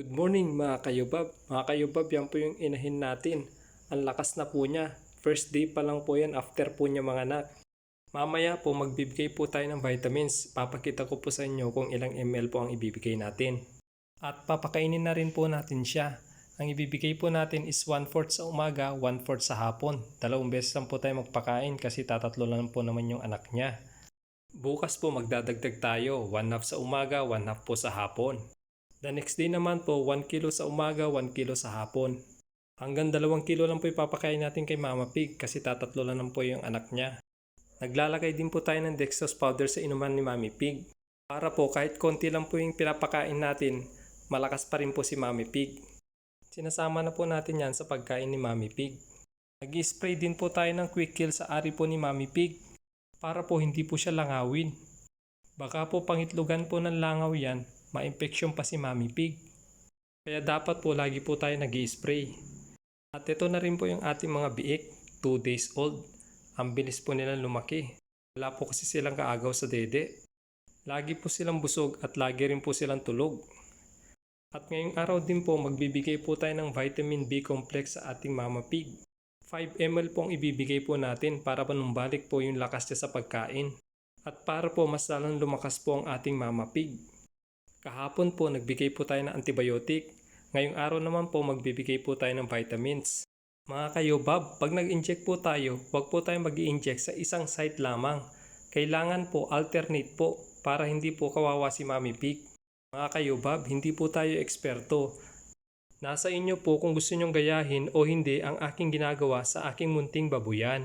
Good morning mga kayubab. Mga kayubab, yan po yung inahin natin. Ang lakas na po niya. First day pa lang po yan after po niya mga anak. Mamaya po magbibigay po tayo ng vitamins. Papakita ko po sa inyo kung ilang ml po ang ibibigay natin. At papakainin na rin po natin siya. Ang ibibigay po natin is 1-4 sa umaga, 1-4 sa hapon. Dalawang beses lang po tayo magpakain kasi tatatlo lang po naman yung anak niya. Bukas po magdadagdag tayo, 1 half sa umaga, 1 half po sa hapon. The next day naman po, 1 kilo sa umaga, 1 kilo sa hapon. Hanggang 2 kilo lang po ipapakain natin kay Mama Pig kasi tatatlo lang po yung anak niya. Naglalagay din po tayo ng dextrose powder sa inuman ni Mami Pig. Para po kahit konti lang po yung pinapakain natin, malakas pa rin po si Mami Pig. Sinasama na po natin yan sa pagkain ni Mami Pig. Nag-spray din po tayo ng quick kill sa ari po ni Mami Pig para po hindi po siya langawin. Baka po pangitlugan po ng langaw yan, ma-infection pa si Mami Pig. Kaya dapat po lagi po tayo nag spray At ito na rin po yung ating mga biik, 2 days old. Ang bilis po nila lumaki. Wala po kasi silang kaagaw sa dede. Lagi po silang busog at lagi rin po silang tulog. At ngayong araw din po magbibigay po tayo ng vitamin B complex sa ating Mama Pig. 5 ml po ang ibibigay po natin para panumbalik po yung lakas niya sa pagkain. At para po mas lalong lumakas po ang ating Mama Pig. Kahapon po nagbigay po tayo ng antibiotic. Ngayong araw naman po magbibigay po tayo ng vitamins. Mga kayo, Bob, pag nag-inject po tayo, huwag po tayo mag inject sa isang site lamang. Kailangan po alternate po para hindi po kawawa si Mami Pig. Mga kayo, Bob, hindi po tayo eksperto. Nasa inyo po kung gusto nyong gayahin o hindi ang aking ginagawa sa aking munting babuyan.